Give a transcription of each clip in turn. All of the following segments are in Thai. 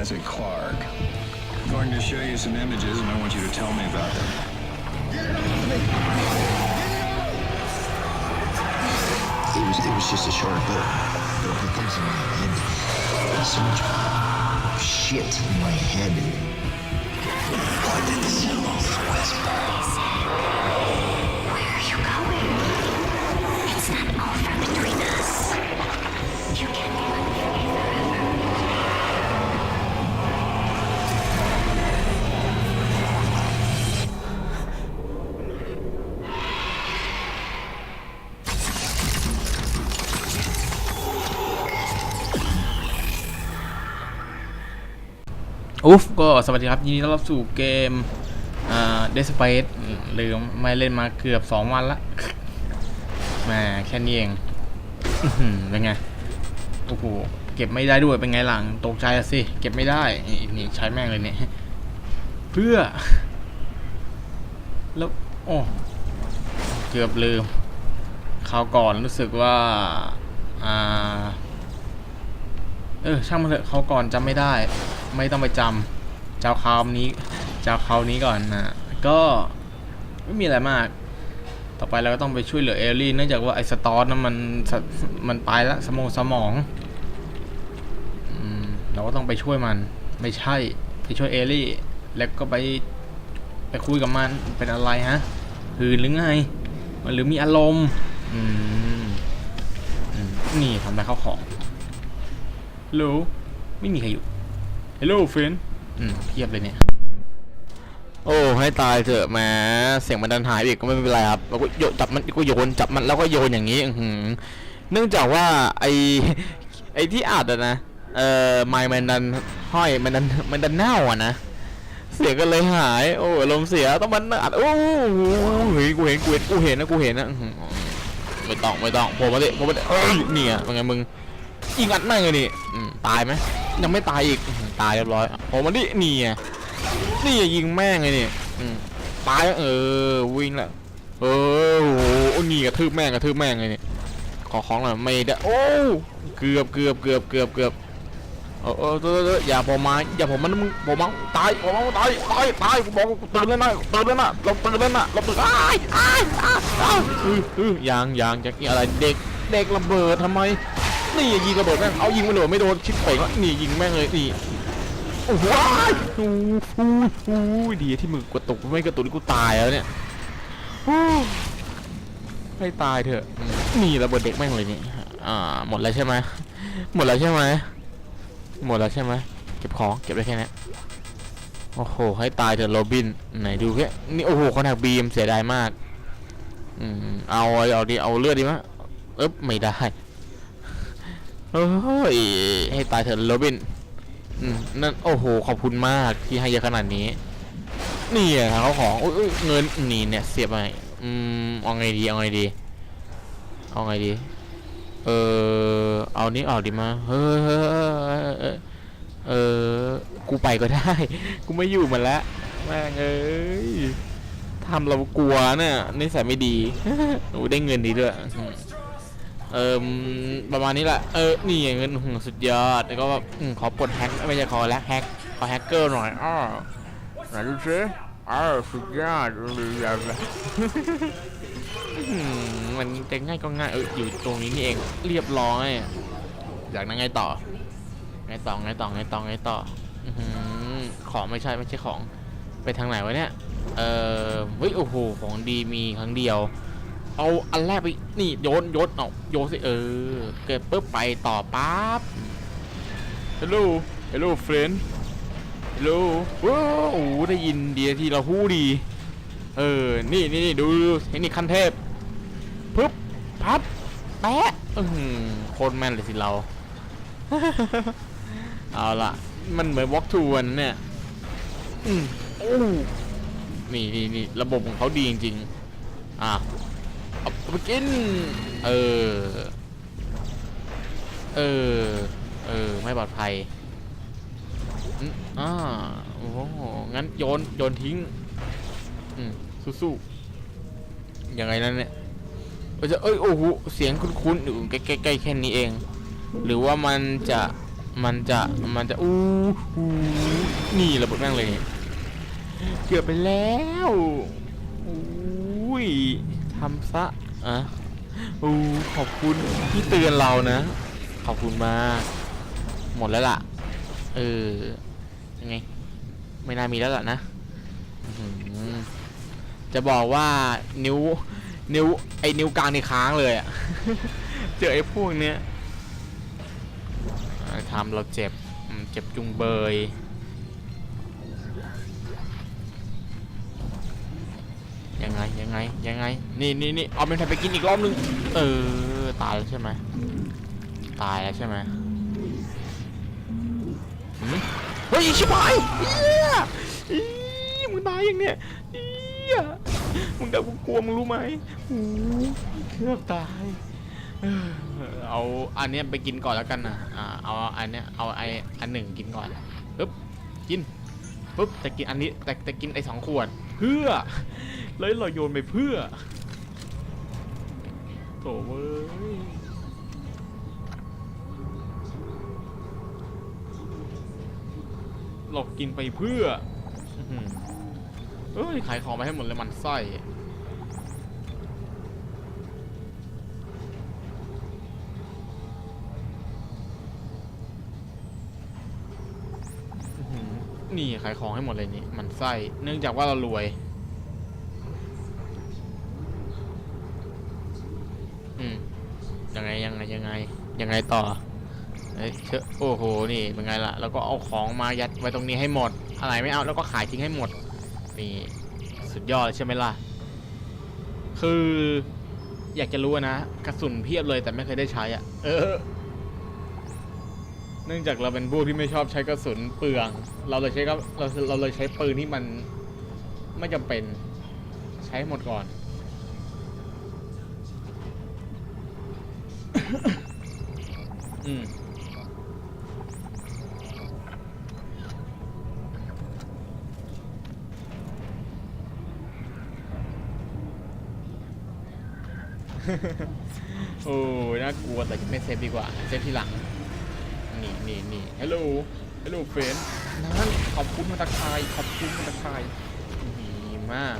alive? Isaac Clark. I'm going to show you some images and I want you to tell me about them. It was it was just a shark, but but the things in my head, there's so much shit in my head. What did the symbols whisper? อุ๊ฟก็สวัสดีครับยินดีต้อนรับสู่เกมอ่าเดสเปซลืมไม่เล่นมาเกือบ 2 วันละแหมแค่นี้เองเป็นไงโอ้โหเก็บไม่ได้ด้วยเป็นไงหลังตกใจสิ เก็บไม่ได้นี่ใช้แม่งเลยเนี่ยเพื่อ แล้วโอ้เกือบลืมคราวก่อนรู้สึกว่าอ่าเออช่างมันเถอะเขาวก่อนจำไม่ได้ ไม่ต้องไปจำเจ้าคราวนี้เจ้าคราวนี้ก่อนนะก็ไม่มีอะไรมาก ต่อไปเราก็ต้องไปช่วยเหลือเอลลี่เนื่องจากว่าไอ้สตอร์นั้นมันมันไปละสมองสมองเราก็ต้องไปช่วยมัน ไม่ใช่ไปช่วยเอลลี่ แล้วก็ไปไปคุยกับมันเป็นอะไรฮะหืนหรือไงมันหรือมีอารมณ์อืมนี่ทำลายข้าของฮัลโหลไม่มีใครอยู่ ฮัลโหลเฟนอืมเทียบเลยเนี่ย โอ้ให้ตายเถอะแหมเสียงมันดันหายไปอีกก็ไม่เป็นไรครับเราก็โยนจับมันก็โยนจับมันแล้วก็โยนอย่างนี้อื้อหือเนื่องจากว่าไอไอที่อัดอะนะเอ่อไมค์มันดันห้อยมันดันมันดันเน่าอะนะเสียงก็เลยหาย โอ้ลมณ์เสียต้องมันอัดโอ้โหเฮ้ยกูเห็นกูเห็นกูเห็นนะกูเห็นนะอื้อหือไม่ต้องไม่ต้องผมมาดิผมมาดิเอ้ยเนี่ยเป็นไงมึงยิงอัดแม่งเลยนี่อืมตายไหมยังไม่ตายอีกอื้อหือ ตายเรียบร้อยโอ้มันนี่นี่ไงนี่ยิงแม่งเลยนี่ตายแล้วเออวิ่งแล้วเออโอ้หนี่กระทืบแม่งกระทืบแม่งเลยนี่ขอของหน่อยไม่ได้โอ้เกือบเกือบเกือบเกือบเกือบเออเออเอออย่าผมมาอย่าผมมันมึงผมมันตายผมมันตายตายตายกูบอกกูตื่นแล้วนะตื่นแล้วนะเราตื่นแล้วนะเราตื่นอ้ายอ้ายอ้ายอ้ายเออเออยังยังจะอะไรเด็กเด็กระเบิดทำไมนี่ยิงระเบิดแม่งเอายิงไม่โดไม่โดนชิดเป่งนี่ยิงแม่งเลยนี่ โอ้โหว้ายโอ้โหโอ้โหดีที่มือกระตุกไม่กระตุกนี่กูตายแล้วเนี่ยให้ตายเถอะมนี่ระเบิดเด็กแม่งเลยนี่ อ่า หมดแล้วใช่ไหมหมดแล้วใช่ไหมหมดแล้วใช่ไหมเก็บของเก็บได้แค่นี้โอ้โห ให้ตายเถอะโรบิน ไหนดูแค่นี่โอ้โหคอนแทคบีมเสียดายมากอืมเอาเอาดิเอาเลือดดีมั้ยเอ๊บไม่ได้เฮ้ยให้ตายเถอะโรบิน อืมนั่นโอ้โหขอบคุณมากที่ให้เยอะขนาดนี้ นี่อะเขาของโอ้ยเอ้ยเงินนี่เนี่ยเสียบไปอืมเอาไงดีเอาไงดีเอาไงดีเออเอานี้ออกดีมาเฮ้ยเฮ้เฮ้เออกูไปก็ได้ กูไม่อยู่มันแล้วแม่งเอ้ยทำเรากลัวเนี่ยนิสัยไม่ดีโอ้ได้เงินดีด้วย เอ่มประมาณนี้แหละ เออ นี่เงินสุดยอด แล้วก็แบบขอปลดแฮก ไม่ใช่ขอแล้วแฮก ขอแฮกเกอร์หน่อยอ้อไหนดูซิอ้าวสุดยอดเลยมมันจะง่ายก็ง่าย เออ อยู่ตรงนี้นี่เอง เรียบร้อย อยากนั่งไงต่อ ไงต่อ ไงต่อ ไงต่อ ไงต่ออื้อหือของไม่ใช่ ไม่ใช่ของ ไปทางไหนวะเนี่ย เออเฮ้ย โอ้โห ของดีมีครั้งเดียว เอาอันแรกไปนี่โยนโยนเอาโยนสิเออ เกิดปุ๊บไปต่อปั๊บ Hello Hello friend Hello ว้าวโอ้โหได้ยินดีที่เราพูดดี เออ นี่นี่นี่ดูดูเทคนิคขั้นเทพปึ๊บพับแปะอือหือโคตรแม่นเลยสิเรา เอาล่ะมันเหมือน walk to วันเนี่ยอืมโอ้นี่นี่นี่ระบบของเขาดีจริงๆอะเอา ไปกิน เออ เออ เออ ไม่ปลอดภัยอ่าโอ้โหงั้นโยน โยนทิ้ง อืม สู้ๆยังไงนั่นเนี่ยเอ้ยจะเอ้ย โอ้โห เสียงคุ้นๆอยู่ใกล้ๆใกล้ๆแค่นี้เอง หรือว่ามันจะ มันจะ มันจะ อู้หูนี่ระเบิดแม่งเลย เกือบไปแล้วอุ้ยทำซะ อะอู้ขอบคุณที่เตือนเรานะ ขอบคุณมาก หมดแล้วล่ะ เออ ยังไง ไม่น่ามีแล้วล่ะนะ จะบอกว่านิ้ว นิ้ว ไอ้นิ้วกลางในค้างเลยอะเจอไอ้พวกเนี้ยทำเราเจ็บ เจ็บจุงเบย ยังไงยังไงยังไง นี่นี่นี่เอาเป็นไทยไปกินอีกรอบนึง เออ ตายแล้วใช่ไหมตายแล้วใช่ไหมเฮ้ยชิบหายเฮียอีมึงตายยังเนี่ยเฮียมึงเดากูกลัวมึงรู้ไหมโอ้เกือบตายเอาอันเนี้ยไปกินก่อนแล้วกันนะอ่าเอาอันเนี้ยเอาไออันหนึ่งกินก่อนปึ๊บกินปุ๊บแต่กินอันนี้แต่แต่กินไอสองขวดเพื่อ เลยเราโยนไปเพื่อโถเว้ยเรากินไปเพื่ออื้ออเอ้ย ขายของไปให้หมดเลยมันไส้นี่ขายของให้หมดเลยนี่มันไส้ เนื่องจากว่าเรารวย อืมยังไง ยังไงยังไงต่อเอ้ยเชอโอ้โหนี่เป็นไงล่ะแล้วก็เอาของมายัดไว้ตรงนี้ให้หมด อะไรไม่เอาแล้วก็ขายทิ้งให้หมดนี่สุดยอดใช่ไหมล่ะ คืออยากจะรู้นะกระสุนเพียบเลยแต่ไม่เคยได้ใช้อะ เออ เนื่องจากเราเป็นผู้ที่ไม่ชอบใช้กระสุนเปลือง เราเลยใช้ก็เราเราเลยใช้ปืนที่มัน ไม่จำเป็นใช้หมดก่อน อืมโอ้ยน่ากลัวแต่ไม่เซฟดีกว่า เซฟทีหลัง นี่นี่นี่ฮัลโหลฮัลโหลเฟนนั่นขอบคุณมาตะคาย ขอบคุณมาตะคายดีมาก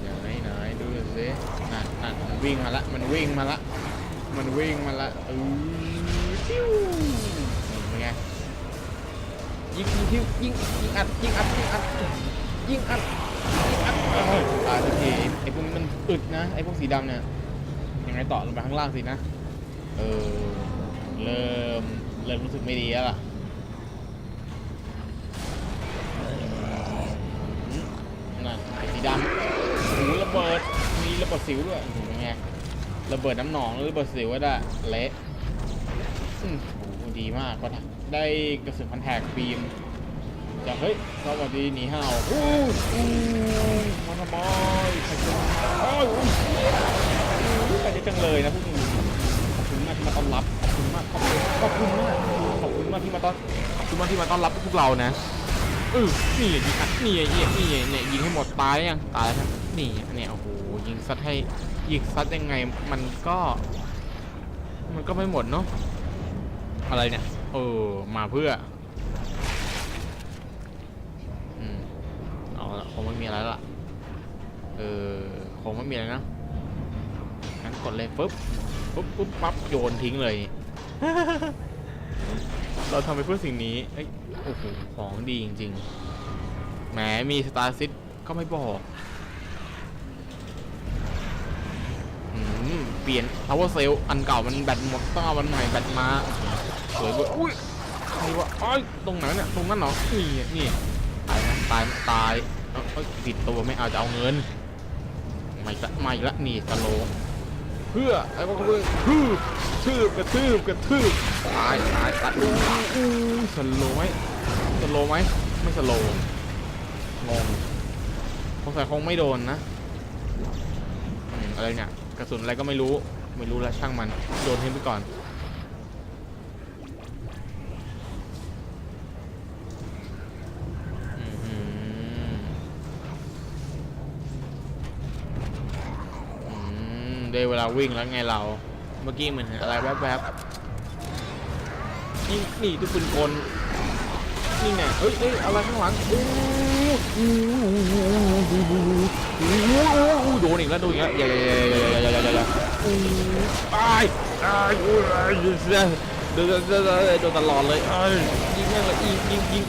เดี๋ยวไหนไหนดูสินั่นนั่นมัน วิ่งมาละมันวิ่งมาละมันวิ่งมาละเออจิ้วนี่เป็นไงยิงยิงยิงยิงอัดยิงอัดยิงอัดยิงอัดยิงอัดเอ้ยตายทันทีไอ้พวกนี้มันอึดนะไอ้พวกสีดำเนี่ยยังไงต่อลงไปข้างล่างสินะเออเริ่มเริ่มรู้สึกไม่ดีแล้วล่ะนั่นไอ้สีดำหูระเบิด ระเบิดสิวด้วยโอ้โหเป็นไงระเบิดน้ำหนองหรือระเบิดสิวก็ได้เละอืมโหดีมากก็ได้กระสุนพันแทกฟิล์มจากเฮ้ยสวัสดีหนีห่าวอู้อู้มาทำไมใครจะโอ้ยอู้อู้ใครจะจังเลยนะพวกนี้ขอบคุณมากที่มาต้อนรับขอบคุณมากขอบคุณขอบคุณมากขอบคุณมากที่มาต้อนขอบคุณมากที่มาต้อนรับพวกเรานะเออนี่ยิงอัดนี่นี่นี่เนี่ยยิงให้หมดตายยังตายแล้วครับนี่เนี่ยโอ้โห ซัดให้ยิงซัดยังไงมันก็ มันก็ไม่หมดเนาะอะไรเนี่ยเออมาเพื่ออืมเอาละคงไม่มีอะไรละเออคงไม่มีอะไรนะงั้นกดเลยปุ๊บปุ๊บปุ๊บปั๊บโยนทิ้งเลย เราทำไปเพื่อสิ่งนี้เอ้ยโอ้โหของดีจริง ๆแหมมีสตาร์ซิตก็ไม่บอกอืมเปลี่ยน power cell อันเก่ามันแบตหมดต้องเอามันใหม่แบตมาสวยเว้ยอุ้ยใครวะอ้อยตรงไหนเนี่ยตรงนั้นเหรอนี่นี่ตายนะตายตายเอ้ยเอ้ยติดตัวไม่เอาจะเอาเงินไม่ละไม่ละนี่สโลว์เพื่อไอ้พวกเพื่อทืบทืบกระทืบกระทืบตายตายตายอู้อู้สโลไหมสโลไหมไม่สโลว์งงสงสัยคงไม่โดนนะอืมอะไรเนี่ย กระสุนอะไรก็ไม่รู้ไม่รู้แล้วช่างมันโดนทิ้งไปก่อน ได้เวลาวิ่งแล้วไงเรา เมื่อกี้เหมือนอะไรแวบๆนี่นี่ทุกปืนกลนี่ไงเอ้ยเอ้ยอะไรข้างหลัง โดนอีกแล้วโดนอีกแล้วอย่าอย่าอย่าอย่าอย่าอย่าอย่าอย่าตายตายอู้เดินเดินเดินโดนตลอดเลยยิงแม่งเลยยิงยิงยิง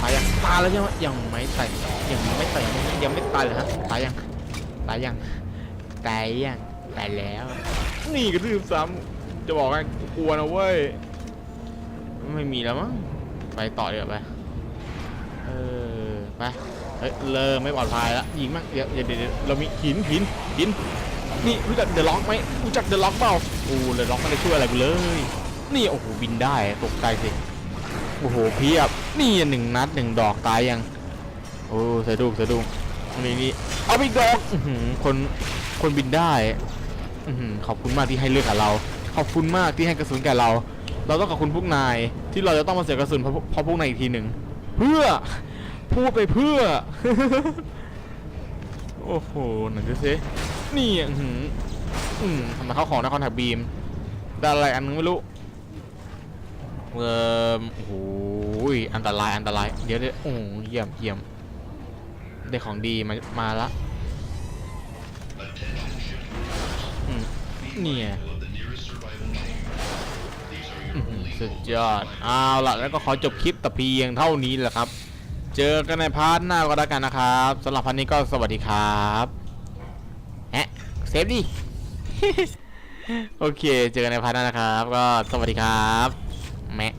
ตายยังตายแล้วใช่ไหมยังไม่ตายยังไม่ตายยังไม่ตายเลยฮะตายยังตายยังตายยังตายแล้ว นี่กระทืบซ้ำจะบอกให้กูกลัวนะเว้ยไม่มีแล้วมั้งไปต่อเดี๋ยวไปเออ ไปเฮ้ยเลอไม่ปลอดภัยแล้วยิงมั้งเดี๋ยวเดี๋ยวเดี๋ยวเรามีหินหินหินนี่รู้จักเดอะล็อกไหมรู้จักเดอะล็อกเปล่าโอ้เดอะล็อกไม่ได้ช่วยอะไรกูเลย นี่โอ้โหบินได้ตกใจสิโอ้โหเพียบนี่หนึ่งนัดหนึ่งดอกตายยังโอ้สะดุ้งสะดุ้งนี่นี่เอาไปดอกคนคนบินได้อขอบคุณมากที่ให้เลือกกับเรา ขอบคุณมากที่ให้กระสุนแก่เรา เราต้องขอบคุณพวกนาย ที่เราจะต้องมาเสียกระสุนเพราะเพราะพวกนายอีกทีหนึ่งเพื่อ พูดไปเพื่อ โอ้โหหนังดูสินี่อะอื้อหืออืมทำไมเข้าของนะคอนแทคบีมได้อะไรอันนึงไม่รู้เอ่อโอ้โหอันตรายอันตรายเดี๋ยวเดี๋ยวโอ้โหเยี่ยมเยี่ยมได้ของดีมามาละเนี่ยสุดยอดเอาล่ะแล้วก็ขอจบคลิปแต่เพียงเท่านี้แหละครับ เจอกันในพาร์ทหน้าก็แล้วกันนะครับสำหรับพันนี้ก็สวัสดีครับแฮะเซฟดิ โอเค เจอกันในพาร์ทหน้านะครับ ก็สวัสดีครับแมะ